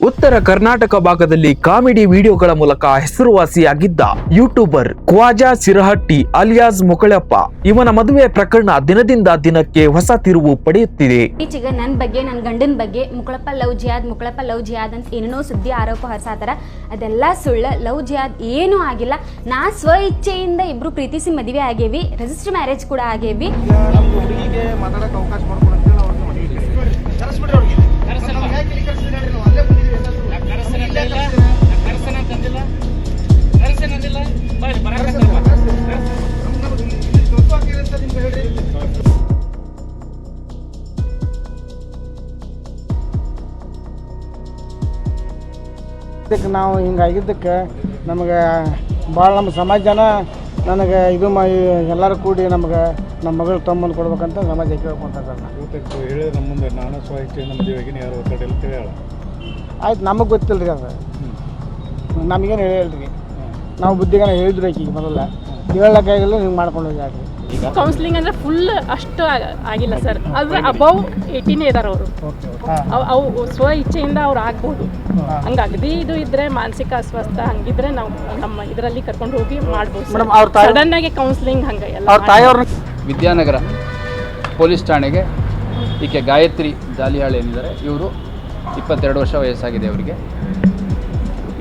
ಉತ್ತರ ಕರ್ನಾಟಕ ಭಾಗದಲ್ಲಿ ಕಾಮಿಡಿ ವಿಡಿಯೋಗಳ ಮೂಲಕ ಹೆಸರುವಾಸಿಯಾಗಿದ್ದ ಯೂಟ್ಯೂಬರ್ ಕ್ವಾಜಾ ಸಿರಹಟ್ಟಿ ಅಲಿಯಾಸ್ ಮುಕಳಪ್ಪ. ಇವನ ಮದುವೆ ಪ್ರಕರಣ ದಿನದಿಂದ ದಿನಕ್ಕೆ ಹೊಸ ತಿರುವು ಪಡೆಯುತ್ತಿದೆ. ಇತ್ತೀಚೆಗೆ ನನ್ನ ಬಗ್ಗೆ ನನ್ನ ಗಂಡನ ಬಗ್ಗೆ ಮುಕಳಪ್ಪ ಲವ್ ಜಿಯಾದ್ ಮುಕಳಪ್ಪ ಲವ್ ಜಿಯಾದ್ ಅಂತ ಏನೇನೋ ಸುದ್ದಿ ಆರೋಪ ಹೊರಸಾತಾರ. ಅದೆಲ್ಲ ಸುಳ್ಳ ಲವ್ ಜಿಯಾದ್ ಏನೂ ಆಗಿಲ್ಲ. ನಾ ಸ್ವ ಇಚ್ಛೆಯಿಂದ ಇಬ್ರು ಪ್ರೀತಿಸಿ ಮದುವೆ ಆಗೇವಿ ರಿಜಿಸ್ಟರ್ ಮ್ಯಾರೇಜ್ ಕೂಡ ಆಗೇವಿ. ಅವಕಾಶ ನಾವು ಹಿಂಗಾಗಿದ್ದಕ್ಕೆ ನಮಗೆ ಭಾಳ ನಮ್ಮ ಸಮಾಜನ ಜನ ನನಗೆ ಇದು ಮಾ ಎಲ್ಲರೂ ಕೂಡಿ ನಮ್ಗೆ ನಮ್ಮ ಮಗಳು ತಮ್ಮನ್ನು ಕೊಡ್ಬೇಕಂತ ಸಮಾಜ ಕೇಳ್ಕೊತಾರೆ ನಾನು ಹೇಳಿದ್ರೆ ನಮ್ಮ ಮುಂದೆ ನಾನು ಯಾರು ಇಲ್ಲ ಆಯ್ತು ನಮಗೆ ಗೊತ್ತಿಲ್ಲ ರೀ ಅದು. ನಮಗೇನು ಹೇಳಿಲ್ರಿ. ನಾವು ಬುದ್ಧಿಗಾನ ಹೇಳಿದ್ರು ಆಕಿಗೆ ಮೊದಲ. ಹೇಳಕ್ಕಾಗಿಲ್ಲ ಹಿಂಗೆ ಮಾಡ್ಕೊಂಡು ಹೋಗ್ಯಾಡ್ರಿ ಕೌನ್ಸಿಲಿಂಗ್ ಅಂದ್ರೆ ಫುಲ್ ಅಷ್ಟು ಆಗಿಲ್ಲ ಸರ್ ಆದರೆ ಅಬೌವ್ ಏಯ್ಟೀನೇ ಇದಾರೆ ಅವರು. ಅವು ಸ್ವ ಇಚ್ಛೆಯಿಂದ ಅವ್ರು ಆಗ್ಬೋದು. ಹಂಗೆ ಅಗದಿ ಇದು ಇದ್ರೆ ಮಾನಸಿಕ ಅಸ್ವಸ್ಥ ಹಂಗಿದ್ರೆ ನಾವು ನಮ್ಮ ಇದರಲ್ಲಿ ಕರ್ಕೊಂಡು ಹೋಗಿ ಮಾಡ್ಬೋದು ಸಡನ್ ಆಗಿ ಕೌನ್ಸಿಲಿಂಗ್ ಹಂಗೆ ಎಲ್ಲ ವಿದ್ಯಾನಗರ ಪೊಲೀಸ್ ಠಾಣೆಗೆ ಈಕೆ ಗಾಯತ್ರಿ ಜಾಲಿಹಾಳ್ ಏನಿದ್ದಾರೆ ಇವರು ಇಪ್ಪತ್ತೆರಡು ವರ್ಷ ವಯಸ್ಸಾಗಿದೆ ಅವರಿಗೆ.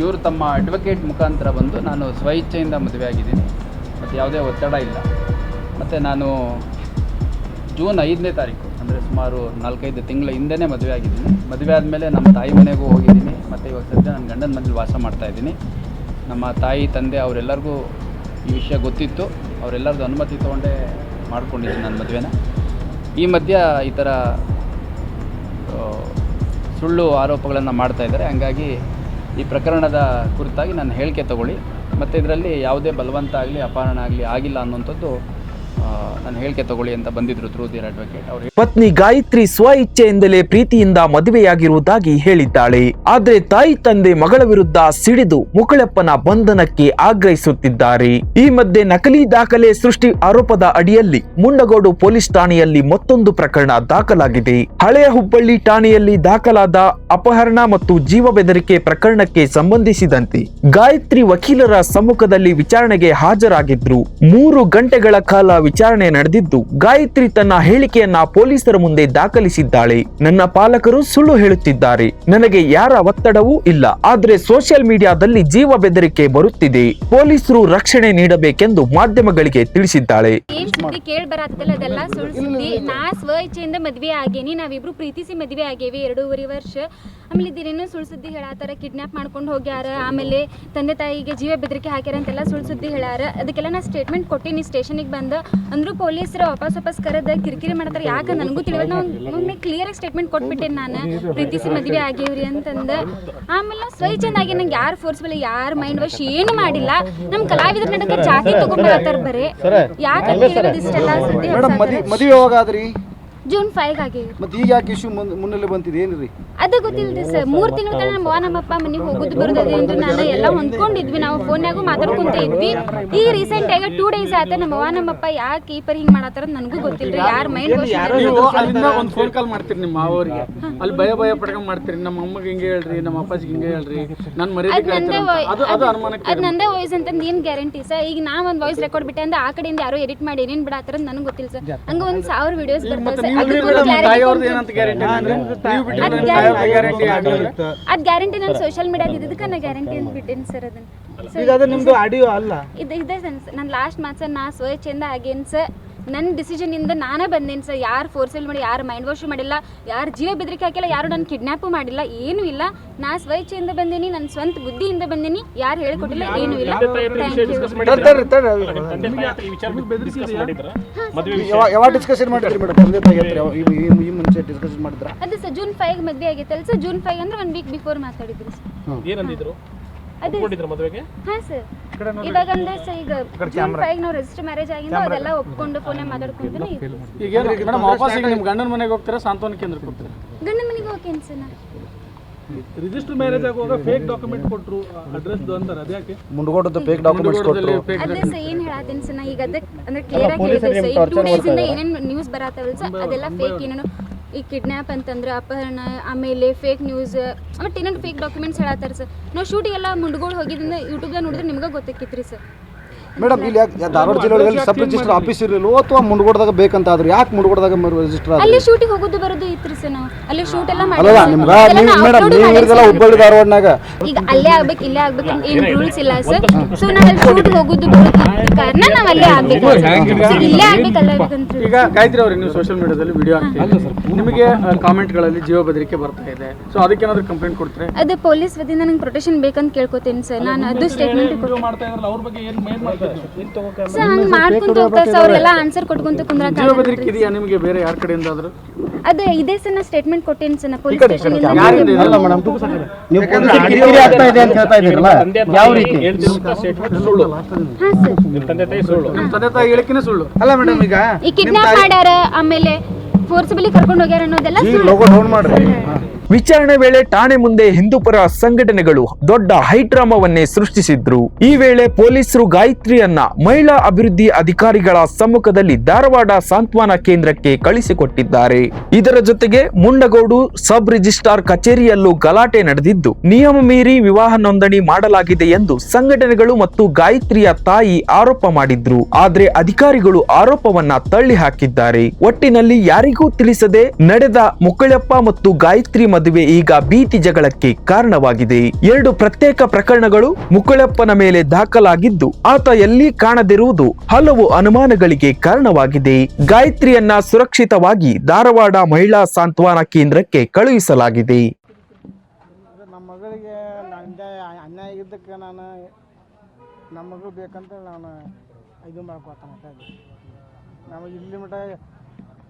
ಇವರು ತಮ್ಮ ಅಡ್ವೊಕೇಟ್ ಮುಖಾಂತರ ಬಂದು ನಾನು ಸ್ವಇಚ್ಛೆಯಿಂದ ಮದುವೆ ಆಗಿದ್ದೀನಿ. ಮತ್ತು ಯಾವುದೇ ಒತ್ತಡ ಇಲ್ಲ. ಮತ್ತು ನಾನು ಜೂನ್ ಐದನೇ ತಾರೀಕು, ಅಂದರೆ ಸುಮಾರು ನಾಲ್ಕೈದು ತಿಂಗಳ ಹಿಂದೆನೇ ಮದುವೆ ಆಗಿದ್ದೀನಿ. ಮದುವೆ ಆದಮೇಲೆ ನಮ್ಮ ತಾಯಿ ಮನೆಗೂ ಹೋಗಿದ್ದೀನಿ. ಮತ್ತು ಇವಾಗ ಸದ್ಯ ನನ್ನ ಗಂಡನ ಮನೇಲಿ ವಾಸ ಮಾಡ್ತಾ ಇದ್ದೀನಿ. ನಮ್ಮ ತಾಯಿ, ತಂದೆ ಅವರೆಲ್ಲರಿಗೂ ಈ ವಿಷಯ ಗೊತ್ತಿತ್ತು. ಅವರೆಲ್ಲರದ್ದು ಅನುಮತಿ ತೊಗೊಂಡೇ ಮಾಡ್ಕೊಂಡಿದ್ದೀನಿ ನನ್ನ ಮದುವೆನ. ಈ ಮಧ್ಯ ಈ ಥರ ಸುಳ್ಳು ಆರೋಪಗಳನ್ನು ಮಾಡ್ತಾಯಿದ್ದಾರೆ ಹಂಗಾಗಿ ಈ ಪ್ರಕರಣದ ಕುರಿತಾಗಿ ನಾನು ಹೇಳಿಕೆ ತಗೊಳ್ಳಿ. ಮತ್ತು ಇದರಲ್ಲಿ ಯಾವುದೇ ಬಲವಂತ ಆಗಲಿ, ಅಪಹರಣ ಆಗಲಿ ಆಗಿಲ್ಲ ಅನ್ನುವಂಥದ್ದು ನಾನು ಹೇಳಿಕೆ ತಗೊಳ್ಳಿ ಅಂತ ಬಂದಿದ್ರು ಥ್ರೂ ಅಡ್ವೊಕೇಟ್ ಅವರು ಪತ್ನಿ ಗಾಯತ್ರಿ ಸ್ವ ಇಚ್ಛೆಯಿಂದಲೇ ಪ್ರೀತಿಯಿಂದ ಮದುವೆಯಾಗಿರುವುದಾಗಿ ಹೇಳಿದ್ದಾಳೆ. ಆದ್ರೆ ತಾಯಿ ತಂದೆ ಮಗಳ ವಿರುದ್ಧ ಸಿಡಿದು ಮುಕುಳಪ್ಪನ ಬಂಧನಕ್ಕೆ ಆಗ್ರಹಿಸುತ್ತಿದ್ದಾರೆ. ಈ ಮಧ್ಯೆ ನಕಲಿ ದಾಖಲೆ ಸೃಷ್ಟಿ ಆರೋಪದ ಅಡಿಯಲ್ಲಿ ಮುಂಡಗೋಡು ಪೊಲೀಸ್ ಠಾಣೆಯಲ್ಲಿ ಮತ್ತೊಂದು ಪ್ರಕರಣ ದಾಖಲಾಗಿದೆ. ಹಳೆಯ ಹುಬ್ಬಳ್ಳಿ ಠಾಣೆಯಲ್ಲಿ ದಾಖಲಾದ ಅಪಹರಣ ಮತ್ತು ಜೀವ ಬೆದರಿಕೆ ಪ್ರಕರಣಕ್ಕೆ ಸಂಬಂಧಿಸಿದಂತೆ ಗಾಯತ್ರಿ ವಕೀಲರ ಸಮ್ಮುಖದಲ್ಲಿ ವಿಚಾರಣೆಗೆ ಹಾಜರಾಗಿದ್ರು. ಮೂರು ಗಂಟೆಗಳ ಕಾಲ ವಿಚಾರಣೆ ನಡೆದಿದ್ದು ಗಾಯತ್ರಿ ತನ್ನ ಹೇಳಿಕೆಯನ್ನ ಪೊಲೀಸರ ಮುಂದೆ ದಾಖಲಿಸಿದ್ದಾಳೆ. ನನ್ನ ಪಾಲಕರು ಸುಳ್ಳು ಹೇಳುತ್ತಿದ್ದಾರೆ. ನನಗೆ ಯಾರ ಒತ್ತಡವೂ ಇಲ್ಲ. ಆದ್ರೆ ಸೋಷಿಯಲ್ ಮೀಡಿಯಾದಲ್ಲಿ ಜೀವ ಬೆದರಿಕೆ ಬರುತ್ತಿದೆ. ಪೊಲೀಸರು ರಕ್ಷಣೆ ನೀಡಬೇಕೆಂದು ಮಾಧ್ಯಮಗಳಿಗೆ ತಿಳಿಸಿದ್ದಾಳೆ. ಏನ್ ಸುದ್ದಿ ಕೇಳಿ ಬರತ್ತಲ್ಲ ಅದೆಲ್ಲ? ಸುಳ್ಳು ಸುದ್ದಿ. ನಾ ಸ್ವ ಇಚ್ಛೆಯಿಂದ ಮದ್ವೆ ಆಗೇನಿ. ನಾವಿಬ್ರು ಪ್ರೀತಿಸಿ ಮದ್ವೆ ಆಗೇವಿ ಎರಡೂವರೆ ವರ್ಷ. ಆಮೇಲೆ ಇದೇನೇನೋ ಸುಳ್ಳು ಸುದ್ದಿ ಹೇಳತ್ತಾರ ಕಿಡ್ನಾಪ್ ಮಾಡ್ಕೊಂಡು ಹೋಗ್ಯಾರ. ಆಮೇಲೆ ತಂದೆ ತಾಯಿಗೆ ಜೀವ ಬೆದರಿಕೆ ಹಾಕ್ಯಾರ ಅಂತೆಲ್ಲ ಸುಳ್ಳು ಸುದ್ದಿ ಹೇಳಾರ. ಅದಕ್ಕೆಲ್ಲ ನಾ ಸ್ಟೇಟ್ಮೆಂಟ್ ಕೊಟ್ಟಿನಿ. ಸ್ಟೇಷನಿಗೆ ಬಂದ ಅಂದ್ರೂ ಪೊಲೀಸರು ವಾಪಸ್ ವಾಪಸ್ ಕರೆದ ಕಿರಿಕಿರಿ ಮಾಡ್ತಾರೆ. ಯಾಕೆ? ನನಗೂ ತಿಳಿಯೋದು ನಾವು ಒಮ್ಮೆ ಕ್ಲಿಯರ್ ಆಗಿ ಸ್ಟೇಟ್ಮೆಂಟ್ ಕೊಟ್ಬಿಟ್ಟೇನೆ ನಾನು. ಪ್ರೀತಿಸಿ ಮದ್ವೆ ಆಗೇವ್ರಿ ಅಂತಂದ. ಆಮೇಲೆ ಸ್ವ ಇಚ್ಛೆಯಿಂದ ಆಗಿ ನಂಗೆ ಯಾರು ಫೋರ್ಸ್ಬಲ್ ಯಾರು ಮೈಂಡ್ ವಾಶ್ ಏನು ಮಾಡಿಲ್ಲ. ನಮ್ಮ ಕಲಾವಿದರ ನಡಕ ಜಾತಿ ತಗೊಂಡ್ಬರತ್ತಾರ ಬರೇ. ಯಾಕೆ ಇಷ್ಟೆಲ್ಲ ಸುದ್ದಿ? ಮದುವೆ ಜೂನ್ ಫೈವ್ ಆಗಿ ಮತ್ತೆ ಈಗ ಯಾಕೆ ಇಶ್ಯೂ ಮುನ್ನೆಲೆ ಬಂತಿದೆ ಏನ್ರಿ? ಅದು ಗೊತ್ತಿಲ್ರಿ ಸರ್ ಮೂರ್ ತಿಂಗಳ ತನಕ ನಮ್ಮ ಅವ್ವ ನಮ್ಮಪ್ಪ ಮನೆಗೆ ಹೋಗುದು ಬರೋದು ಎಂದು ನಾನು ಎಲ್ಲ ಹೊಂದ್ಕೊಂಡಿದ್ವಿ. ನಾವು ಫೋನ್ಯಾಗೂ ಮಾತಾಡ್ಕೊಂತ ಇದ್ವಿ. ಈಗ ರೀಸೆಂಟ್ ಆಗಿ ಟೂ ಡೇಸ್ ಆತ ನಮ್ಮ ಅವ್ವ ನಮ್ಮಪ್ಪ ಯಾಕೆ ಈ ಪರಿ ಹಿಂಗ್ ಮಾಡತ್ತಾರ ನನಗೂ ಗೊತ್ತಿಲ್ರಿ. ಯಾರ ಮೈಂಡ್ ನೀವು ಅಲ್ಲಿಂದ ಒಂದು ಫೋನ್ ಕಾಲ್ ಮಾಡ್ತೀರಿ ನಿಮ್ಮ ಅವರಿಗೆ ಅಲ್ಲಿ ಭಯ ಭಯ ಪಡ್ಕೊಂಡ್ ಮಾಡ್ತೀರಿ. ನಮ್ಮ ಅಮ್ಮಗೆ ಹಿಂಗೆ ಹೇಳ್ರಿ ನಮ್ಮ ಅಪ್ಪಾಜಿಗೆ ಹಿಂಗೆ ಹೇಳ್ರಿ. ನಾನು ಅದ್ ನಂದೇ. ಅದು ಅದು ಅನುಮಾನಕ್ಕೆ ಅದ್ ನಂದೇ ವಾಯ್ಸ್ ಅಂತ ಏನ್ ಗ್ಯಾರಂಟಿ ಸರ್? ಈಗ ನಾ ಒಂದ್ ವಾಯ್ಸ್ ರೆಕಾರ್ಡ್ ಬಿಟ್ಟೆ ಅಂದ್ರೆ ಆ ಕಡೆಯಿಂದ ಯಾರೋ ಎಡಿಟ್ ಮಾಡಿ ಏನೇನ್ ಬಿಡತ್ತಾರ ನನಗೆ ಗೊತ್ತಿಲ್ಲ ಸರ್. ಹಂಗ ಒಂದ್ ಸಾವಿರ ವಿಡಿಯೋಸ್ ಮತ್ತೆ ಸರ್ ನೀವು ನಮ್ಮ ತಾಯಿಯವ್ರದ್ದು ಏನಂತ ಗ್ಯಾರಂಟಿ ಅಂದ್ರೆ ನೀವು ಬಿಟ್ಟರೆ ನಮ್ಮ ಅದ್ ಗ್ಯಾರಂಟಿ ನಾನು ಸೋಷಿಯಲ್ ಮೀಡಿಯಾದ ಇದಕ್ಕೆ ನಾ ಗ್ಯಾರಂಟಿ ಅಂತ ಬಿಟ್ಟೇನಿ ಸರ್ ಅದನ್ನ. So, ಈಗ ಅದು ನಿಮ್ಮದು ಆಡಿಯೋ ಅಲ್ಲ. ಇದು ಇದೆ ಸರ್ ನಾನು ಲಾಸ್ಟ್ ಮಾತು ಸರ್ ನಾ ಚಂದ ಆಗೇನ್ ಸರ್ ನನ್ನ ಡಿಸಿಷನ್ ಇಂದ ನಾನೇ ಬಂದೇನೆ ಸರ್ ಯಾರು ಫೋರ್ಸೆಲ್ ಮಾಡಿ ಯಾರು ಮೈಂಡ್ ವಾಶ್ ಮಾಡಿಲ್ಲ ಯಾರು ಜೀವ ಬೆದರಿಕೆ ಹಾಕಿಲ್ಲ ಯಾರು ನನ್ನ ಕಿಡ್ನಾಪು ಮಾಡಿಲ್ಲ ಏನೂ ಇಲ್ಲ. ನಾ ಸ್ವಚ್ಛೆಯಿಂದ ಬಂದೇನಿ ನನ್ನ ಸ್ವಂತ ಬುದ್ಧಿಯಿಂದ ಬಂದೇನಿ ಯಾರು ಹೇಳಿಕೊಟ್ಟಿಲ್ಲ ಏನೂ ಇಲ್ಲ. ಥ್ಯಾಂಕ್ ಯು ಯಾವ ಯಾವ ಡಿಸ್ಕಷನ್ ಮಾಡಿದ್ರಿ? ಮೇಡಮ್ ತಂದೆ ತಾಯಿ ಹತ್ರ ಯಾವ- ಈ- ಈ- ಈ ಮುಂಚೆ ಡಿಸ್ಕಷನ್ ಮಾಡಿದ್ರ? ಅದು ಸರ್ ಜೂನ್ ಫೈವ್ ಮದುವೆ ಆಗೈತಲ್ಲ ಸರ್ ಜೂನ್ ಫೈವ್ ಅಂದ್ರೆ ಒನ್ ವೀಕ್ ಬಿಫೋರ್ ಮಾತಾಡಿದ್ರಿ ಸರ್ ಏನಂದಿದ್ರು? ಅದೇ ಮದುವೆಗೆ? ಹಾಂ ಸರ್ ಇವಾಗ ಅಂದ್ರೆ ಸರ್ ಈಗ ಜೂನ್ ಫೈವ್ ನಾವು ರಿಜಿಸ್ಟರ್ ಮ್ಯಾರೇಜ್ ಆಗಿಂದ ಅದೆಲ್ಲ ಒಪ್ಕೊಂಡು ಫೋನೇ ಇದ್ವಿ ಈಗ ಮೇಡಮ್ ವಾಪಸ್ ಈಗ ನಿಮ್ಮ ಗಂಡನ ಮನೆಗೆ ಹೋಗ್ತೀರಾ ಸಾಂತ್ವನ ಕೇಂದ್ರಕ್ಕೆ ಹೋಗ್ತೀರಾ? ಮನೆಗೆ ಸರ್ ರಿಜಿಸ್ಟರ್ ಮ್ಯಾರೇಜ್ ಆಗುವಾಗ ಫೇಕ್ ಡಾಕ್ಯುಮೆಂಟ್ ಕೊಟ್ಟರು ಅಡ್ರೆಸ್ ಅಂತಾರೆ ಅದ್ಯಾಕೆ ಫೇಕ್ ಡಾಕ್ಯುಮೆಂಟ್ಸ್ ಕೊಟ್ಟರು ಅದೇ ಸರ್ ಏನ್ ಹೇಳತ್ತೀನಿ ಸರ್ ನಾ ಈಗ ಅದಕ್ಕೆ ಅಂದ್ರೆ ಕ್ಲಿಯರ್ ಆಗಿ ಹೇಳಿದೆ ಸರ್ ಟೂ ಡೇಸ್ ಇಂದ ಏನೇನು ನ್ಯೂಸ್ ಬರತ್ತವಲ್ಲ ಸರ್ ಅದೆಲ್ಲ ಫೇಕ್ ಏನೇನು ಈ ಕಿಡ್ನ್ಯಾಪ್ ಅಂತಂದ್ರೆ ಅಪಹರಣ, ಆಮೇಲೆ ಫೇಕ್ ನ್ಯೂಸ್ ಮತ್ತು ಇನ್ನೊಂದು ಫೇಕ್ ಡಾಕ್ಯುಮೆಂಟ್ಸ್ ಹೇಳತ್ತಾರ ಸರ್ ನಾವು ಶೂಟಿಗೆಲ್ಲ ಮುಂಡ್ಗೋಳು ಹೋಗಿದ್ದಿಂದ ಯೂಟ್ಯೂಬ್ದಾಗ ನೋಡಿದ್ರೆ ನಿಮ್ಗೆ ಗೊತ್ತಾಕಿತ್ರಿ ಸರ್ ಮೇಡಮ್ ಇಲ್ಲಿ ಯಾಕೆ ಧಾರವಾಡ ಜಿಲ್ಲೆ ಒಳಗೆ ಸಬ್ ರಿಜಿಸ್ಟರ್ ಆಫೀಸ್ ಇರಲಿಲ್ಲ ಅಥವಾ ಮುಂಡ್ಗೋಡ್ದಾಗ ಬೇಕಂತ ಆದ್ರೆ ಯಾಕೆ ಮುಂಡ್ಗೋಡ್ದಾಗ ರಿಜಿಸ್ಟರ್ ಅಲ್ಲಿ ಶೂಟಿಗೆ ಹೋಗೋದು ಬರೋದು ಇತ್ರಿ ಸರ್ ನಾವು. ಅಲ್ಲಿ ಶೂಟ್ ಎಲ್ಲ ಅಲ್ಲಲ್ಲ ನಿಮ್ಗೆ ನೀವು ಮೇಡಮ್ ನೀವು ಇರೋದಲ್ಲ ಹುಬ್ಬಳ್ಳಿ ಧಾರವಾಡನಾಗ. ಈಗ ಅಲ್ಲೇ ಆಗ್ಬೇಕು ಇಲ್ಲೇ ಆಗ್ಬೇಕು ಅಂತ ಏನು ರೂಲ್ಸ್ ಇಲ್ಲ ಸರ್. ಸೊ ನಾವು ಅಲ್ಲಿ ಶೂಟ್ ಹೋಗೋದು ಬರೋದು ಕಾರಣ ನಾವು ಅಲ್ಲೇ ಆಗ್ಬೇಕು. ಇಲ್ಲೇ ಆಗ್ಬೇಕು ಅಲ್ಲೇ ಆಗ್ಬೇಕಂತ ಈಗ ಗಾಯತ್ರಿ ಅವ್ರಿಗೆ ನೀವು ಸೋಶಿಯಲ್ ಮೀಡಿಯಾದಲ್ಲಿ ವಿಡಿಯೋ ಹಾಕ್ತೀವಿ ನಿಮಗೆ ಕಾಮೆಂಟ್ಗಳಲ್ಲಿ ಜೀವ ಬೆದರಿಕೆ ಬರ್ತಾ ಇದೆ. ಸೊ ಅದಕ್ಕೇನಾದ್ರೂ ಕಂಪ್ಲೇಂಟ್ ಕೊಡ್ತಾರೆ? ಅದು ಪೊಲೀಸ್ ವತಿಯಿಂದ ನನಗೆ ಪ್ರೊಟೆಕ್ಷನ್ ಬೇಕಂತ ಕೇಳ್ಕೊತೀನಿ ಸರ್. ನಾನು ಅದು ಸ್ಟೇಟ್ಮೆಂಟ್ ಕೊಡ್ತೀನಿ ಮಾಡ್ತಾ ಇದ್ರಲ್ಲ ಅವ್ರ ಬಗ್ಗೆ ಏನು ಮೇನ್ ಮಾಡ್ತಾರೆ ಸರ್ ಹಂಗೆ ಮಾಡ್ಕೊಂತ ಹೋಗ್ತಾರೆ ಸರ್ ಅವ್ರೆಲ್ಲ ಆನ್ಸರ್ ಕೊಟ್ಕೊಂತ ಕುಂದ್ರಕ ಜೀವ ಬೆದರಿಕೆ ಇದೆಯಾ ನಿಮಗೆ ಬೇರೆ ಯಾರ ಕಡೆಯಿಂದ ಆದ್ರೂ ಅದು ಇದೇ ಸರ್ ನಾ ಸ್ಟೇಟ್ಮೆಂಟ್ ಕೊಟ್ಟೇನಿ ಸರ್ ನಾ ಪೊಲೀಸ್ ಸ್ಟೇಷನ್ ಯಾರಿಂದ ಇದೆ? ಅಲ್ಲ ಮೇಡಮ್ ನೀವು ಪೊಲೀಸರಿಗೆ ಕಿರಿಕಿರಿ ಆಗ್ತಾ ಇದೆ ಅಂತ ಹೇಳ್ತಾ ಇದ್ದೀರಲ್ಲ? ಯಾವ ರೀತಿ? ಹಾಂ ಸರ್. ನಿಮ್ಮ ತಂದೆ ತಾಯಿ ಹೇಳಿಕೆನೇ ಸುಳ್ಳು. ಅಲ್ಲ ಮೇಡಮ್ ಈಗ ಈ ಕಿಡ್ನಾಪ್ ಮಾಡ್ಯಾರ ಆಮೇಲೆ ಫೋರ್ಸಿಬಲಿ ಕರ್ಕೊಂಡು ಹೋಗ್ಯಾರ ಅನ್ನೋದೆಲ್ಲ ಸುಳ್ಳು. ಲೋಗೋ ಡೌನ್ ಮಾಡ್ರಿ. ವಿಚಾರಣೆ ವೇಳೆ ಠಾಣೆ ಮುಂದೆ ಹಿಂದೂಪರ ಸಂಘಟನೆಗಳು ದೊಡ್ಡ ಹೈಡ್ರಾಮಾವನ್ನೇ ಸೃಷ್ಟಿಸಿದ್ರು. ಈ ವೇಳೆ ಪೊಲೀಸರು ಗಾಯತ್ರಿಯನ್ನ ಮಹಿಳಾ ಅಭಿವೃದ್ಧಿ ಅಧಿಕಾರಿಗಳ ಸಮ್ಮುಖದಲ್ಲಿ ಧಾರವಾಡ ಸಾಂತ್ವನ ಕೇಂದ್ರಕ್ಕೆ ಕಳಿಸಿಕೊಟ್ಟಿದ್ದಾರೆ. ಇದರ ಜೊತೆಗೆ ಮುಂಡಗೋಡು ಸಬ್ ರಿಜಿಸ್ಟ್ರಾರ್ ಕಚೇರಿಯಲ್ಲೂ ಗಲಾಟೆ ನಡೆದಿದ್ದು, ನಿಯಮ ಮೀರಿ ವಿವಾಹ ನೋಂದಣಿ ಮಾಡಲಾಗಿದೆ ಎಂದು ಸಂಘಟನೆಗಳು ಮತ್ತು ಗಾಯತ್ರಿಯ ತಾಯಿ ಆರೋಪ ಮಾಡಿದ್ರು. ಆದ್ರೆ ಅಧಿಕಾರಿಗಳು ಆರೋಪವನ್ನ ತಳ್ಳಿ ಹಾಕಿದ್ದಾರೆ ಒಟ್ಟಿನಲ್ಲಿ ಯಾರಿಗೂ ತಿಳಿಸದೆ ನಡೆದ ಮುಕ್ಕಳಪ್ಪ ಮತ್ತು ಗಾಯತ್ರಿ ಮದುವೆ ಈಗ ಭೀತಿ ಜಗಳಕ್ಕೆ ಕಾರಣವಾಗಿದೆ. ಎರಡು ಪ್ರತ್ಯೇಕ ಪ್ರಕರಣಗಳು ಮುಕ್ಕಳಪ್ಪನ ಮೇಲೆ ದಾಖಲಾಗಿದ್ದು, ಆತ ಎಲ್ಲಿ ಕಾಣದಿರುವುದು ಹಲವು ಅನುಮಾನಗಳಿಗೆ ಕಾರಣವಾಗಿದೆ. ಗಾಯತ್ರಿಯನ್ನ ಸುರಕ್ಷಿತವಾಗಿ ಧಾರವಾಡ ಮಹಿಳಾ ಸಾಂತ್ವನ ಕೇಂದ್ರಕ್ಕೆ ಕಳುಹಿಸಲಾಗಿದೆ. ನಮ್ಮ ಮಗಳಿಗೆ ಅನ್ಯಾಯ ಆಗಿದ್ದಕ್ಕೆ ನಾನು ನಮ್ಮ ಮಗಳು ಬೇಕಂತ ನಾನು ಇದು ಮಾಡ್ಕೊತಾನೆ. ನಮಗೆ ಇಲ್ಲಿ ಮಟ್ಟ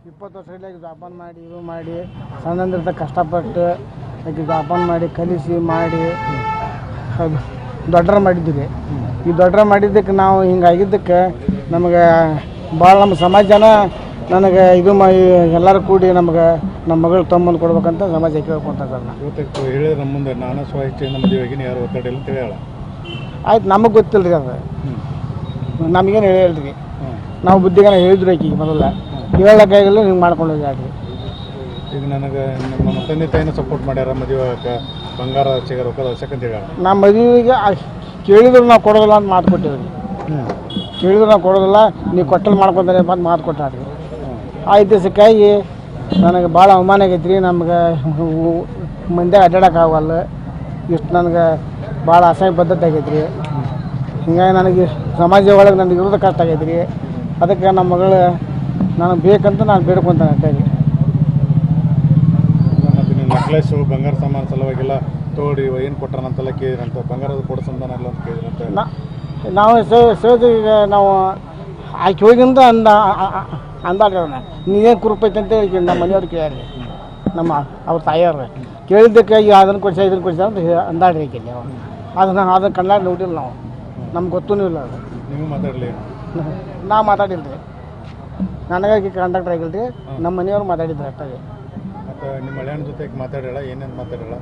ಇಪ್ಪತ್ತು ವರ್ಷ ಇಲ್ಲಿ ಜಾಪಾನ್ ಮಾಡಿ ಇದು ಮಾಡಿ ಸಣ್ಣಂದಿರ್ದ ಕಷ್ಟಪಟ್ಟು ಅದಕ್ಕೆ ಜಾಪಾನ್ ಮಾಡಿ ಕಲಿಸಿ ಮಾಡಿ ದೊಡ್ಡರ ಮಾಡಿದ್ದೀವಿ ಈ ದೊಡ್ಡರ ಮಾಡಿದ್ದಕ್ಕೆ ನಾವು ಹಿಂಗಾಗಿದ್ದಕ್ಕೆ ನಮಗೆ ಭಾಳ ನಮ್ಮ ಸಮಾಜ ಜನ ನನಗೆ ಇದು ಮಾ ಎಲ್ಲರೂ ಕೂಡಿ ನಮ್ಗೆ ನಮ್ಮ ಮಗಳ ತಮ್ಮನ್ನು ಕೊಡ್ಬೇಕಂತ ಸಮಾಜ ಕೇಳ್ಕೊಂತ ಸರ್ ನಾನು ಇವತ್ತು ಹೇಳಿದ್ರೆ ನಮ್ಮ ಮುಂದೆ ನಾನು ಸ್ವ ನಮ್ಮ ದೇವಿಗೆ ಯಾರು ಒತ್ತಡ ಇಲ್ಲ ಅಂತ ಹೇಳ ಆಯ್ತು ನಮಗೆ ಗೊತ್ತಿಲ್ಲ ರೀ ಅದು ನಮಗೇನು ಹೇಳಿಲ್ರಿ. ನಾವು ಬುದ್ಧಿಗಾನ ಹೇಳಿದ್ರು ಈಗ ಮೊದಲ. ಹೇಳಕ್ಕಾಗಿಲ್ಲ ನೀವು ಮಾಡ್ಕೊಂಡು ಹೋಗ್ಯಾಡ್ರಿ ಈಗ ನನಗೆ ನಮ್ಮ ತಂದೆ ತಾಯಿನ ಸಪೋರ್ಟ್ ಮಾಡ್ಯಾರ ಮದುವೆ ಆಗಕ್ಕೆ ಬಂಗಾರ ಸಿಗ ರೊಕ್ಕ ಅವಶ್ಯಕ ಅಂತ ಹೇಳ. ನಮ್ಮ ಮದುವೆಗೆ ಕೇಳಿದ್ರು ನಾವು ಕೊಡೋದಿಲ್ಲ ಅಂತ ಮಾತು ಹ್ಞೂ ಕೇಳಿದ್ರು ನಾವು ಕೊಡೋದಿಲ್ಲ ನೀವು ಕೊಟ್ಟಲ್ಲಿ ಮಾಡ್ಕೊತಾರೆ ಅಂತ ಮಾತು ಕೊಟ್ಟಾಡ್ರಿ ಆ ಇತಿಹಾಸಕ್ಕಾಗಿ ನನಗೆ ಭಾಳ ಅವಮಾನ ಆಗೈತೆ ರೀ ನಮ್ಗೆ ಮಂದ್ಯಾಗ ಅಡ್ಡಾಡೋಕ್ಕಾಗಲ್ಲ ಇಷ್ಟು ನನಗೆ ಭಾಳ ಅಸಹ್ಯ ಪದ್ಧತಿ ಆಗೈತೆ ರೀ ಹಿಂಗಾಗಿ ನನಗೆ ಸಮಾಜ ಒಳಗೆ ನನಗೆ ಇರೋದು ಕಷ್ಟ ಆಗೈತೆ ರೀ ಅದಕ್ಕೆ ನಮ್ಮ ಮಗಳು ನನಗೆ ಬೇಕಂತ ನಾನು ಬೇಡ್ಕೊತಾನೆ ಮತ್ತು ನೀವು ನೆಕ್ಲೆಸ್ಸು ಬಂಗಾರ ಸಾಮಾನು ಸಲುವಾಗಿಲ್ಲ. ತೋಡಿ ಏನು ಕೊಟ್ಟಾರಂತೆಲ್ಲ ಕೇಳಿದ್ರಂತ. ಬಂಗಾರದ ಕೊಡಿಸಂತಾನ ಇಲ್ಲ ಅಂತ ಕೇಳಿದ್ರಂತೆ. ನಾ- ನಾವು ಸೇದು ಈಗ ನಾವು ಆಕೆ ಹೋಗಿಂದ ಅಂದ ಅಂದಾಡ್ರಿ ನೀನೇನು ನೀವೇನು ಕುರುಪೈತೆ ಅಂತ ಹೇಳಿ ನಮ್ಮ ಮನೆಯವ್ರು ಕೇಳಿ ನಮ್ಮ ಅವ್ರ ತಾಯಿಯವ್ರು. ಕೇಳಿದ್ದಕ್ಕೆ ಈಗ ಅದನ್ನು ಕೊಡಿಸ ಇದನ್ನು ಕೊಡಿಸ ಅಂತ ಅಂದಾಡ್ರಿ ನಾವು ಅದನ್ನು ಅದನ್ನು ಕಣ್ಣಾಡಿ ನೋಡಿಲ್ಲ ನಾವು. ನಮ್ಗೆ ಗೊತ್ತೂ ಇಲ್ಲ ಅದು. ನೀವು ಮಾತಾಡಲಿ. ನಾ ಮಾತಾಡಿಲ್ಲ ರೀ ನನಗಾಗಿ ಕಾಂಟ್ಯಾಕ್ಟ್ ಆಗಿಲ್ರಿ ರೀ ನಮ್ಮ ಮನೆಯವ್ರು ಮಾತಾಡಿದ್ರು ಅಷ್ಟಾಗಿ. ಮತ್ತು ನಿಮ್ಮ ಮಳೆಯನ ಜೊತೆ ಮಾತಾಡಲ್ಲ ಏನೇನು ಮಾತಾಡಲ್ಲ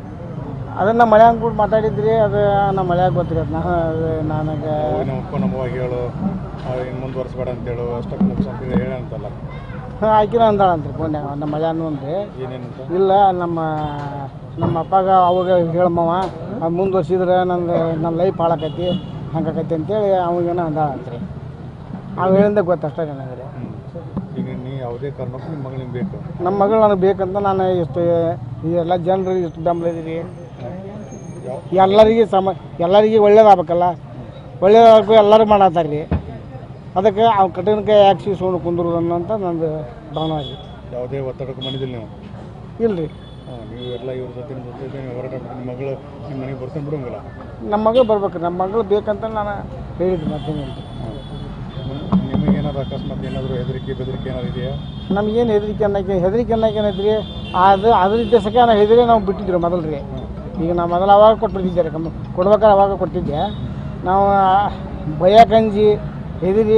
ಅದನ್ನ ನಮ್ಮ ಮಳ್ಯಾಗ ಕೂಡ ಮಾತಾಡಿದ್ರಿ ಅದು ನಮ್ಮ ಮಳೆ ಗೊತ್ತಿರಿ ಅದು ನಾ ಅದು ನನಗೆ ಹೋಗಿ ನಮ್ಮ ಅಪ್ಪ ನಮ್ಮ ಅವ್ವ ಹೇಳು ಇನ್ನು ಮುಂದುವರ್ಸ್ಬೇಡ ಅಂತೇಳು ಅಷ್ಟಕ್ಕೆ ಮುಗಿಸಂತ ಹೇಳ ಅಂತಲ್ಲ. ಆಕಿನ ಅಂದಾಳಂತ್ರಿ ಫೋನ್ಯಾಗ ನಮ್ಮ ಮಳೆಯನ್ನು ಅಂದ್ರಿ ಏನೇನು ಇಲ್ಲ ನಮ್ಮ ನಮ್ಮ ಅಪ್ಪಗ ಅವಾಗ ಹೇಳಮ್ಮವ ಅದು ಮುಂದುವರ್ಸಿದ್ರೆ ನಂದು ನನ್ನ ಲೈಫ್ ಹಾಳಾಕೈತಿ ಹಂಗಾಕೈತಿ ಅಂತೇಳಿ ಅವಾಗೇನೋ ಅಂದಾಳಂತ್ರಿ ಅವು ಹೇಳಿಂದ ಗೊತ್ತಷ್ಟೇ ನನಗೆ. ರೀ ಯಾವುದೇ ಕಾರಣಕ್ಕೂ ನಿಮ್ಮ ಮಗಳು ನಿಮ್ಗೆ ಬೇಕು. ನಮ್ಮ ಮಗಳು ನನಗೆ ಬೇಕಂತ ನಾನು ಇಷ್ಟು ಈ ಎಲ್ಲ ಜನರು ಇಷ್ಟು ಬೆಂಬಲ ಇದೀರಿ ಎಲ್ಲರಿಗೆ ಸಮ ಎಲ್ಲರಿಗೆ ಒಳ್ಳೇದಾಗಬೇಕಲ್ಲ? ಒಳ್ಳೇದಾಗಬೇಕು ಎಲ್ಲರೂ ಮಾಡತ್ತಾರ ರೀ ಅದಕ್ಕೆ ಅವ್ನು ಕಠಿಣಕ್ಕೆ ಯಾಕೆ ಸಿಗಿಸ್ಕೊಂಡು ಕುಂದ್ರು ಅಂತ ನಂದು ಭಾವನೆ ಆಗಿ ಯಾವುದೇ ಒತ್ತಡಕ್ಕೆ ಮನಿದಿಲ್ಲ ನೀವು? ಇಲ್ಲ ರೀ ಹಾಂ ನೀವು ಎಲ್ಲ ಇವ್ರ ಜೊತೆ ನಿಮ್ಮ ಜೊತೆ ನೀವು ಹೋರಾಟ ಮಾಡಿ ನಿಮ್ಮ ಮಗಳು ನಿಮ್ಮ ಮನೆಗೆ ಬರ್ಕೊಂಡು ಬಿಡೋಂಗಿಲ್ಲ? ನಮ್ಮ ಮಗಳು ಬರ್ಬೇಕು ನಮ್ಮ ಮಗಳು ಬೇಕಂತ ನಾನು ಹೇಳಿದ್ದೆ ಮತ್ತೇನಿಲ್ಲ ನಿಮಗೇನಾದ್ರು ಅಕಸ್ಮಾತ್ ಏನಾದರೂ ಹೆದರಿಕೆ, ಬೆದರಿಕೆ ಏನಾದ್ರು ಇದೆಯಾ? ನಮಗೇನು ಹೆದರಿಕೆ ಅನ್ನಕ್ಕೆ ಹೆದರಿಕೆ ಅನ್ನಕ್ಕೆ ಏನಿದ್ರಿ ಅದು ಅದ್ರ ಉದ್ದೇಶಕ್ಕೆ ನಾವು ಹೆದರಿ ನಾವು ಬಿಟ್ಟಿದ್ರು ಮೊದಲು ರೀ ಈಗ ನಾವು ಮೊದಲು ಅವಾಗ ಕೊಟ್ಬಿಟ್ಟಿದ್ದೆ ರೀ ಕಮ್ಮ ಕೊಡ್ಬೇಕಾದ್ರೆ ಅವಾಗ ಕೊಟ್ಟಿದ್ದೆ. ನಾವು ಭಯಕಂಜಿ ಹೆದರಿ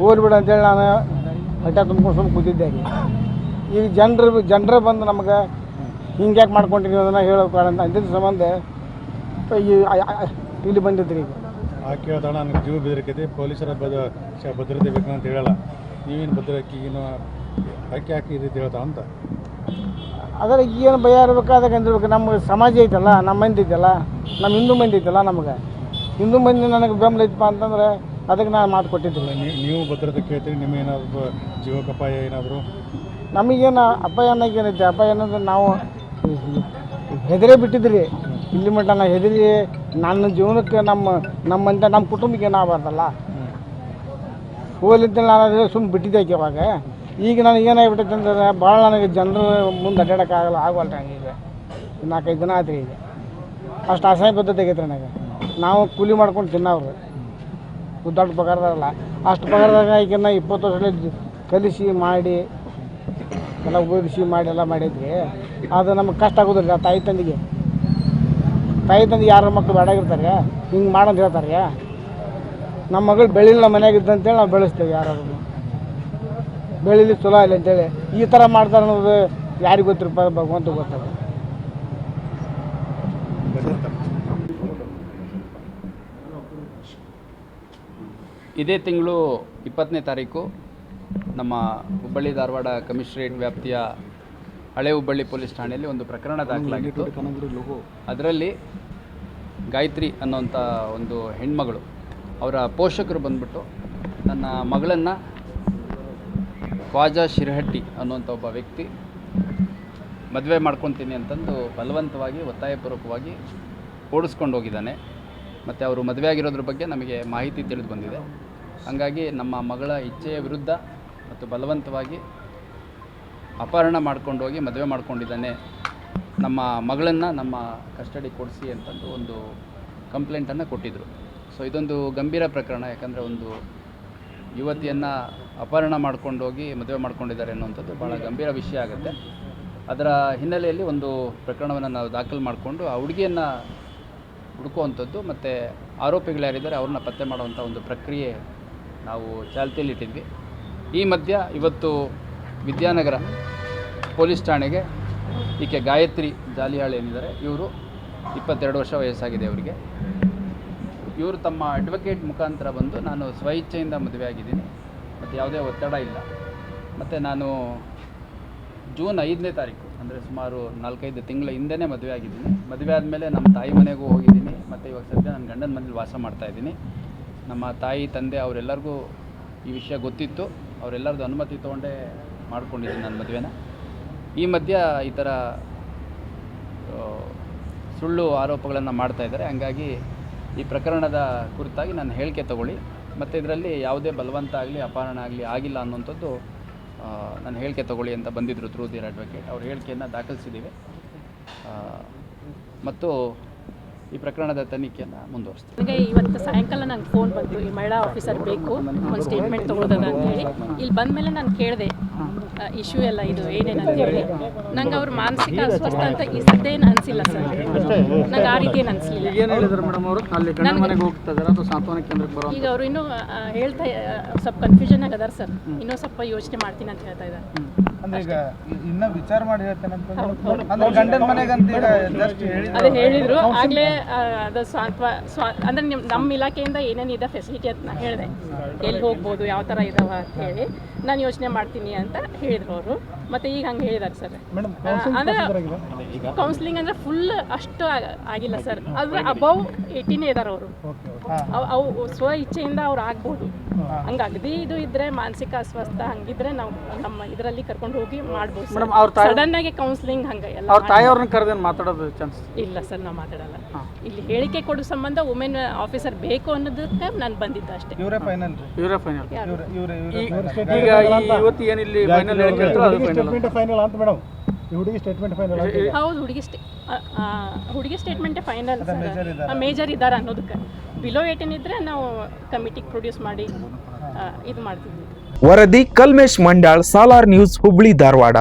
ಬೋರ್ಬಿಡು ಅಂತೇಳಿ ನಾನು ಹಠ ತುಂಬ್ಕೊಂಡು ಸುಮ್ಮನೆ ಕೂತಿದ್ದೆ ಈಗ ಜನರು ಜನರೇ ಬಂದು ನಮ್ಗೆ ಹಿಂಗೆ ಯಾಕೆ ಮಾಡ್ಕೊಂಡಿರಿ ಅದನ್ನು ಹೇಳೋಕೆ ಅಂತ ಅಂದಿದ್ದ ಸಂಬಂಧ ಈ ಇಲ್ಲಿ ಬಂದಿದ್ರಿ ಈಗ. ಆಕೆ ಹೇಳ್ತಾಳ ನನಗೆ ಜೀವ ಬೆದರಿಕೈತಿ ಪೊಲೀಸರ ಬದ ಶ- ಭದ್ರತೆ ಬೇಕು ಅಂತ ಹೇಳಲ್ಲ. ನೀವೇನು ಭದ್ರತೆ ಏನು ಆಕೆ ಹಾಕಿ ಈ ರೀತಿ ಹೇಳ್ತಾ ಅಂತ? ಅದರ ಏನು ಭಯ ಇರಬೇಕಾದಾಗ ಅದಕ್ಕೆ ಅಂದಿರ್ಬೇಕು ನಮ್ಮ ಸಮಾಜ ಐತಲ್ಲ ನಮ್ಮ ಮಂದಿ ಐತಲ್ಲ ನಮ್ಮ ಹಿಂದೂ ಮಂದಿ ಐತಲ್ಲ ನಮಗೆ. ಹಿಂದೂ ಮಂದಿ ನನಗೆ ಬೆಂಬಲ ಐತಪ್ಪ ಅಂತಂದ್ರೆ ಅದಕ್ಕೆ ನಾನು ಮಾತು ಕೊಟ್ಟಿದ್ದಿಲ್ಲ ನೀವು ಭದ್ರತೆ ಕೇಳ್ತೀರಿ ನಿಮ್ಮ ಏನಾದರೂ ಜೀವಕಪಾಯ ಏನಾದರೂ? ನಮಗೇನು ಅಪಾಯ ಏನೈತೆ ಅಪಾಯ ಅನ್ನೋದು ನಾವು ಹೆದರೇ ಬಿಟ್ಟಿದ್ರಿ. ಇಲ್ಲಿ ಮಟ್ಟ ನಾ ಹೆದರಿ ನನ್ನ ಜೀವನಕ್ಕೆ ನಮ್ಮ, ನಮ್ಮಂತ ನಮ್ಮ ಕುಟುಂಬಕ್ಕೆ ಏನಾಗಬಾರ್ದಲ್ಲ? ಹೋಗ್ಲಿದ್ದ ನಾನು ಸುಮ್ಮನೆ ಬಿಟ್ಟಿದ್ದೆ ಅವಾಗ ಈಗ ನನಗೆ ಏನಾಗ್ಬಿಟ್ಟೈತೆ ಅಂದ್ರೆ ಭಾಳ ನನಗೆ ಜನರು ಮುಂದೆ ಅಡ್ಡಾಡೋಕ್ಕಾಗಲ್ಲ ಆಗವಲ್ರಿ ನನಗೆ ಈಗ ನಾಲ್ಕೈದು ದಿನ ಆಯ್ತು ಈಗ. ಅಷ್ಟು ಅಸಹ್ಯ ಬದ್ಧತೆ ಆಗೈತೆ ನನಗೆ. ನಾವು ಕೂಲಿ ಮಾಡ್ಕೊಂಡು ತಿನ್ನೋರು. ದೊಡ್ಡ ಪಗಾರದಾರಲ್ಲ ಅಷ್ಟು ಪಗಾರದಾಗ ಈಗಿನ ಇಪ್ಪತ್ತು ವರ್ಷ ಕಲಿಸಿ ಮಾಡಿ, ಎಲ್ಲ ಓದಿಸಿ ಮಾಡಿ, ಎಲ್ಲ ಮಾಡಿದ್ವಿ. ಅದು ನಮಗೆ ಕಷ್ಟ ಆಗೋದಿಲ್ಲ ತಾಯಿ ತಂದೆಗೆ. ತಾಯಿ ತಂದು ಯಾರ ಮಕ್ಕಳು ಬೇಡಾಗಿರ್ತಾರೆ ಹಿಂಗೆ ಮಾಡಂತ ಹೇಳ್ತಾರೆ. ನಮ್ಮ ಮಗಳು ಬೆಳಿಲಿಲ್ಲ ಮನೆಯಾಗ ಇದ್ದಂತೇಳಿ ನಾವು ಬೆಳೆಸ್ತೇವೆ ಯಾರಾದ್ರು. ಬೆಳಿಲಿ ಚಲೋ ಇಲ್ಲ ಅಂತೇಳಿ. ಈ ಥರ ಮಾಡ್ತಾರೆ ಅನ್ನೋದು ಯಾರಿಗೆ ಗೊತ್ತಿರಪ್ಪ, ಭಗವಂತ ಗೊತ್ತದ ಇದೇ ತಿಂಗಳು ಇಪ್ಪತ್ತನೇ ತಾರೀಕು ನಮ್ಮ ಹುಬ್ಬಳ್ಳಿ ಧಾರವಾಡ ಕಮಿಷನರೇಟ್ ವ್ಯಾಪ್ತಿಯ ಹಳೆ ಹುಬ್ಬಳ್ಳಿ ಪೊಲೀಸ್ ಠಾಣೆಯಲ್ಲಿ ಒಂದು ಪ್ರಕರಣ ದಾಖಲಾಗಿತ್ತು. ಅದರಲ್ಲಿ ಗಾಯತ್ರಿ ಅನ್ನೋಂಥ ಒಂದು ಹೆಣ್ಮಗಳು, ಅವರ ಪೋಷಕರು ಬಂದ್ಬಿಟ್ಟು ನನ್ನ ಮಗಳನ್ನು ಖ್ವಾಜಾ ಶಿರಹಟ್ಟಿ ಅನ್ನುವಂಥ ಒಬ್ಬ ವ್ಯಕ್ತಿ ಮದುವೆ ಮಾಡ್ಕೊತೀನಿ ಅಂತಂದು ಬಲವಂತವಾಗಿ, ಒತ್ತಾಯಪೂರ್ವಕವಾಗಿ ಓಡಿಸ್ಕೊಂಡು ಹೋಗಿದ್ದಾನೆ. ಮತ್ತು ಅವರು ಮದುವೆ ಆಗಿರೋದ್ರ ಬಗ್ಗೆ ನಮಗೆ ಮಾಹಿತಿ ತಿಳಿದು ಬಂದಿದೆ. ಹಾಗಾಗಿ ನಮ್ಮ ಮಗಳ ಇಚ್ಛೆಯ ವಿರುದ್ಧ ಮತ್ತು ಬಲವಂತವಾಗಿ ಅಪಹರಣ ಮಾಡ್ಕೊಂಡು ಹೋಗಿ ಮದುವೆ ಮಾಡ್ಕೊಂಡಿದ್ದಾನೆ. ನಮ್ಮ ಮಗಳನ್ನು ನಮ್ಮ ಕಸ್ಟಡಿ ಕೊಡಿಸಿ ಅಂತಂದು ಒಂದು ಕಂಪ್ಲೇಂಟನ್ನು ಕೊಟ್ಟಿದ್ದರು ಸೊ, ಇದೊಂದು ಗಂಭೀರ ಪ್ರಕರಣ, ಯಾಕಂದರೆ ಒಂದು ಯುವತಿಯನ್ನು ಅಪಹರಣ ಮಾಡ್ಕೊಂಡು ಹೋಗಿ ಮದುವೆ ಮಾಡ್ಕೊಂಡಿದ್ದಾರೆ ಅನ್ನುವಂಥದ್ದು ಭಾಳ ಗಂಭೀರ ವಿಷಯ ಆಗುತ್ತೆ. ಅದರ ಹಿನ್ನೆಲೆಯಲ್ಲಿ ಒಂದು ಪ್ರಕರಣವನ್ನು ನಾವು ದಾಖಲು ಮಾಡಿಕೊಂಡು ಆ ಹುಡುಗಿಯನ್ನು ಹುಡುಕುವಂಥದ್ದು ಮತ್ತು ಆರೋಪಿಗಳು ಯಾರಿದ್ದಾರೆ ಅವ್ರನ್ನ ಪತ್ತೆ ಮಾಡುವಂಥ ಒಂದು ಪ್ರಕ್ರಿಯೆ ನಾವು ಚಾಲ್ತಿಯಲ್ಲಿಟ್ಟಿದ್ವಿ. ಈ ಮಧ್ಯ ಇವತ್ತು ವಿದ್ಯಾನಗರ ಪೊಲೀಸ್ ಠಾಣೆಗೆ ಈಕೆ ಗಾಯತ್ರಿ ಜಾಲಿಹಾಳ್ ಏನಿದ್ದಾರೆ, ಇವರು ಇಪ್ಪತ್ತೆರಡು ವರ್ಷ ವಯಸ್ಸಾಗಿದೆ ಅವರಿಗೆ. ಇವರು ತಮ್ಮ ಅಡ್ವೊಕೇಟ್ ಮುಖಾಂತರ ಬಂದು ನಾನು ಸ್ವಇಚ್ಛೆಯಿಂದ ಮದುವೆ ಆಗಿದ್ದೀನಿ. ಮತ್ತು ಯಾವುದೇ ಒತ್ತಡ ಇಲ್ಲ. ಮತ್ತು ನಾನು ಜೂನ್ ಐದನೇ ತಾರೀಕು, ಅಂದರೆ ಸುಮಾರು ನಾಲ್ಕೈದು ತಿಂಗಳ ಹಿಂದೆನೇ ಮದುವೆ ಆಗಿದ್ದೀನಿ. ಮದುವೆ ಆದಮೇಲೆ ನಮ್ಮ ತಾಯಿ ಮನೆಗೂ ಹೋಗಿದ್ದೀನಿ. ಮತ್ತು ಇವಾಗ ಸದ್ಯ ನನ್ನ ಗಂಡನ ಮನೇಲಿ ವಾಸ ಮಾಡ್ತಾ ಇದ್ದೀನಿ. ನಮ್ಮ ತಾಯಿ, ತಂದೆ ಅವರೆಲ್ಲರಿಗೂ ಈ ವಿಷಯ ಗೊತ್ತಿತ್ತು. ಅವರೆಲ್ಲರದ್ದು ಅನುಮತಿ ತೊಗೊಂಡೇ ಮಾಡ್ಕೊಂಡಿದ್ದೀನಿ ನನ್ನ ಮದುವೆನ. ಈ ಮಧ್ಯ ಈ ಥರ ಸುಳ್ಳು ಆರೋಪಗಳನ್ನು ಮಾಡ್ತಾ ಇದ್ದಾರೆ. ಹಂಗಾಗಿ ಈ ಪ್ರಕರಣದ ಕುರಿತಾಗಿ ನಾನು ಹೇಳಿಕೆ ತಗೊಳ್ಳಿ. ಮತ್ತು ಇದರಲ್ಲಿ ಯಾವುದೇ ಬಲವಂತ ಆಗಲಿ, ಅಪಹರಣ ಆಗಲಿ ಆಗಿಲ್ಲ ಅನ್ನೋಂಥದ್ದು ನಾನು ಹೇಳಿಕೆ ತಗೊಳ್ಳಿ ಅಂತ ಬಂದಿದ್ದರು ಥ್ರೂ ದಿಯರ್ ಅಡ್ವೊಕೇಟ್ ಅವ್ರ ಹೇಳಿಕೆಯನ್ನು ದಾಖಲಿಸಿದ್ದೀವಿ. ಮತ್ತು ಈ ಪ್ರಕರಣದ ತನಿಖೆಯನ್ನು ಮುಂದುವರಿಸ್ತೀವಿ. ನನಗೆ ಇವತ್ತು ಸಾಯಂಕಾಲ ನಂಗೆ ಫೋನ್ ಬಂತು. ಈ ಮಹಿಳಾ ಆಫೀಸರ್ ಬೇಕು. ಒಂದು ಸ್ಟೇಟ್ಮೆಂಟ್ ತೊಗೊಳೋದದ ಅಂತ ಹೇಳಿ. ಇಲ್ಲಿ ಬಂದ ಮೇಲೆ ನಾನು ಕೇಳಿದೆ ಇಶ್ಯೂ ಎಲ್ಲ ಇದು ಏನೇನು ಅಂತ ಹೇಳಿ. ನಂಗೆ ಅವ್ರ ಮಾನಸಿಕ ಅಸ್ವಸ್ಥ ಅಂತ ಇದ್ದೇನು ಅನಿಸಿಲ್ಲ ಸರ್. ನಂಗೆ ಆ ರೀತಿ ಏನು ಅನಿಸ್ಲಿಲ್ಲ ಏನು ಹೇಳಿದ್ರು ಮೇಡಮ್ ಅವರು? ಅಲ್ಲಿ ಗಂಡ ಮನೆಗೆ ಹೋಗ್ತಾ ಇದಾರೆ ಅಥವಾ ಸಾಂತ್ವನ ಕೇಂದ್ರಕ್ಕೆ ಬರೋ ಈಗ ಅವರು ಇನ್ನೂ ಹೇಳ್ತಾ ಸ್ವಲ್ಪ ಕನ್ಫ್ಯೂಷನ್ ಆಗದಾರ ಸರ್. ಇನ್ನೂ ಸ್ವಲ್ಪ ಯೋಚನೆ ಮಾಡ್ತೀನಿ ಅಂತ ಹೇಳ್ತಾ ಇದ್ದಾರೆ ಅಂದ್ರೆ ಈಗ ಇನ್ನ ವಿಚಾರ ಮಾಡಿ ಹೇಳ್ತೇನೆ. ಅಂದ್ರೆ ಗಂಡನ ಮನೆಗೆ ಈಗ ಜಸ್ಟ್ ಅದು ಹೇಳಿದ್ರು. ಆಗ್ಲೇ ಅದು ಸ್ವಾತ್ವ ಸ್ವಾ ಅಂದ್ರೆ ನಿಮ್ ನಮ್ಮ ಇಲಾಖೆಯಿಂದ ಏನೇನಿದೆ ಫೆಸಿಲಿಟಿ ಅಂತ ನಾನು ಹೇಳಿದೆ. ಎಲ್ಲಿ ಹೋಗ್ಬೋದು ಯಾವ ಥರ ಇದಾವ ಅಂತ ಹೇಳಿ ನಾನು ಯೋಚನೆ ಮಾಡ್ತೀನಿ ಅಂತ ಹೇಳಿದ್ರು ಅವರು. ಮತ್ತೆ ಈಗ ಹಂಗೆ ಹೇಳಿದಾರೆ ಸರ್. ಅಂದ್ರೆ ಕೌನ್ಸಿಲಿಂಗ್ ಅಂದ್ರೆ ಫುಲ್ ಅಷ್ಟು ಆಗಿಲ್ಲ ಸರ್. ಆದ್ರೆ ಅಬೌವ್ ಏಯ್ಟೀನೇ ಇದಾರೆ ಅವರು. ಅವು ಸ್ವ ಇಚ್ಛೆಯಿಂದ ಅವ್ರು ಆಗ್ಬೋದು. ಹಂಗೆ ಅಗದಿ ಇದು ಇದ್ರೆ ಮಾನಸಿಕ ಅಸ್ವಸ್ಥ ಹಂಗಿದ್ರೆ ನಾವು ನಮ್ಮ ಇದರಲ್ಲಿ ಕರ್ಕೊಂಡು ಹೋಗಿ ಮಾಡ್ಬೋದು Madam, ಅವ್ರ ತಾಯಿ- ಸಡನ್ ಆಗಿ ಕೌನ್ಸಿಲಿಂಗ್ ಹಂಗೆ ಎಲ್ಲ ಅವ್ರ ತಾಯಿಯವ್ರನ್ನ ಕರೆದೇನು ಮಾತಾಡೋದು ಚಾನ್ಸ್ ಇಲ್ಲ ಸರ್ ನಾವು ಮಾತಾಡಲ್ಲ. ಇಲ್ಲಿ ಹೇಳಿಕೆ ಕೊಡೋ ಸಂಬಂಧ ವುಮೆನ್ ಆಫೀಸರ್ ಬೇಕು ಅನ್ನೋದಕ್ಕೆ ನಾನು ಬಂದಿದ್ದೆ ಅಷ್ಟೇ. ಇವರೇ ಫೈನಲ್ ಇವರೇ ಫೈನಲ್ ಈಗ ಇವತ್ತು ಏನು ಇಲ್ಲಿ ಫೈನಲ್ ಫೈನಲ್ ಅಂತ ಮೇಡಮ್ ಹುಡುಗಿ ಸ್ಟೇಟ್ಮೆಂಟ್ ಫೈನಲ್ ಹೌದು ಹುಡುಗಿ ಸ್ಟೇ ಹುಡುಗಿ ಸ್ಟೇಟ್ಮೆಂಟೇ ಫೈನಲ್ major ಮೇಜರ್ ಇದ್ದಾರೆ ಅನ್ನೋದಕ್ಕೆ. ಬಿಲೋ ಏಟೀನ್ ಇದ್ರೆ ನಾವು ಕಮಿಟಿಗೆ ಪ್ರೊಡ್ಯೂಸ್ ಮಾಡಿ ಇದು ಮಾಡ್ತೀವಿ. ವರದಿ ಕಲ್ಮೇಶ್ ಮಂಡಾಳ್ ಸಾಲಾರ್ ನ್ಯೂಸ್ ಹುಬ್ಳಿ ಧಾರವಾಡ.